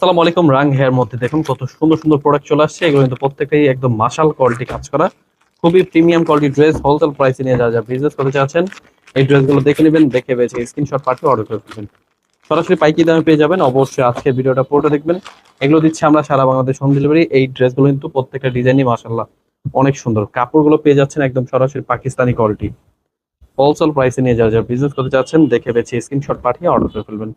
আসসালামু আলাইকুম, রাং হেয়ার মধ্যে দেখুন কত সুন্দর সুন্দর প্রোডাক্ট চলে আসছে। এগুলো কিন্তু প্রত্যেকটাই একদম মাশাল কোয়ালিটি কাজ করা। খুবই প্রিমিয়াম কোয়ালিটি ড্রেস হোলসেল প্রাইসে নিয়ে যা যা বিজনেস করতে চাচ্ছেন, এই ড্রেসগুলো দেখে নেবেন, দেখে বেছে স্ক্রিনশট পাঠিয়ে অর্ডার করে ফেলবেন। সরাসরি পাইকি দামে পেয়ে যাবেন, অবশ্যই আজকের ভিডিওটা পুরোটা দেখবেন। এগুলো দিচ্ছে আমরা সারা বাংলাদেশ হোম ডেলিভারি এই ড্রেসগুলো কিন্তু প্রত্যেকটা ডিজাইনই মাশাল্লাহ অনেক সুন্দর। কাপড়গুলো পেয়ে যাচ্ছেন একদম সরাসরি পাকিস্তানি কোয়ালিটি হোলসেল প্রাইসে নিয়ে যা যা বিজনেস করতে চাচ্ছেন, দেখে বেছে স্ক্রিনশট পাঠিয়ে অর্ডার করে ফেলবেন।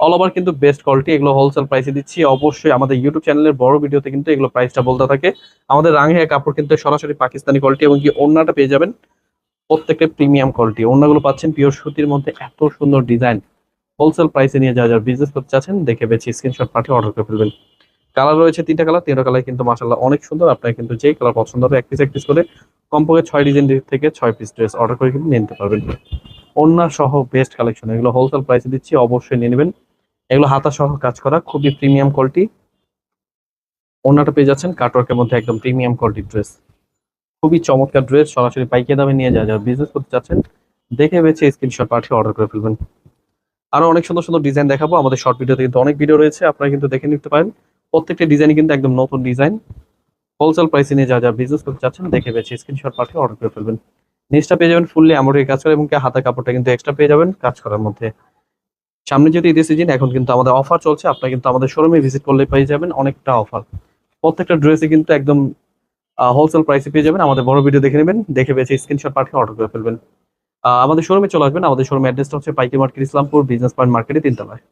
অল ওভার কিন্তু বেস্ট কোয়ালিটি এগুলো হোলসেল প্রাইসে দিচ্ছি। অবশ্যই আমাদের ইউটিউব চ্যানেলের বড় ভিডিওতে কিন্তু এগুলো প্রাইসটা বলতে থাকে। আমাদের রাঙিয়া কাপড় কিন্তু সরাসরি পাকিস্তানি কোয়ালিটি এবং কি ওড়নাটা পেয়ে যাবেন প্রত্যেকটা প্রিমিয়াম কোয়ালিটি ওড়নাগুলো পাচ্ছেন পিওর সুতির মধ্যে এত সুন্দর ডিজাইন হোলসেল প্রাইসে নিয়ে যা যা বিজনেস করতে চাচ্ছেন দেখে বেছে স্ক্রিনশট পাঠিয়ে অর্ডার করে ফেলবেন। কালার রয়েছে তিনটা কালার তিনটা কালার কিন্তু মাসাল্লাহ অনেক সুন্দর। আপনার কিন্তু যেই কালার পছন্দ হবে, এক পিস এক পিস করে কমপক্ষে ছয় ডিজাইন থেকে ছয় পিস ড্রেস অর্ডার করে কিন্তু নিতে পারবেন। ওড়না সহ বেস্ট কালেকশন এগুলো হোলসেল প্রাইসে দিচ্ছি, অবশ্যই নিয়ে নেবেন। এগুলো হাতা সহ কাজ করা, খুবই প্রিমিয়াম কোয়ালিটি ওনাটা পেয়ে যাচ্ছেন কাটওয়ার্কের মধ্যে একদম প্রিমিয়াম কোয়ালিটি ড্রেস খুবই চমৎকার ড্রেস সরাসরি পাইকারি দামে নিয়ে যায় যারা বিজনেস করতে চাচ্ছেন, দেখে বেছে স্ক্রিনশট পাঠিয়ে অর্ডার করে ফেলবেন। আরও অনেক সুন্দর সুন্দর ডিজাইন দেখাবো। আমাদের শর্ট ভিডিওতে কিন্তু অনেক ভিডিও রয়েছে, আপনারা কিন্তু দেখে নিতে পারেন। প্রত্যেকটা ডিজাইনই কিন্তু একদম নতুন ডিজাইন হোলসেল প্রাইসে নিয়ে যা যা বিজনেস করতে চাচ্ছেন, দেখে বেছে স্ক্রিনশট পাঠিয়ে অর্ডার করে ফেলবেন। নিচটা পেয়ে যাবেন ফুললি এমব্রয়ডারি কাজ করা এবং হাতা কাপড়টা কিন্তু এক্সট্রা পেয়ে যাবেন কাজ করার মধ্যে। সামনে যেহেতু ঈদের সিজন এখন কিন্তু আমাদের অফার চলছে। আপনারা কিন্তু আমাদের শোরুমে ভিজিট করলে পেয়ে যাবেন অনেকটা অফার প্রত্যেকটা ড্রেসে কিন্তু একদম হোলসেল প্রাইসে পেয়ে যাবেন। আমাদের বড় ভিডিও দেখে নেবেন, দেখে বেছে স্ক্রিনশট পাঠিয়ে অর্ডার করে ফেলবেন। আমাদের শোরুমে চলে আসবেন। আমাদের শোরুম অ্যাড্রেসটা হচ্ছে Paiki market Islampur business point মার্কেটে তিনতলায়।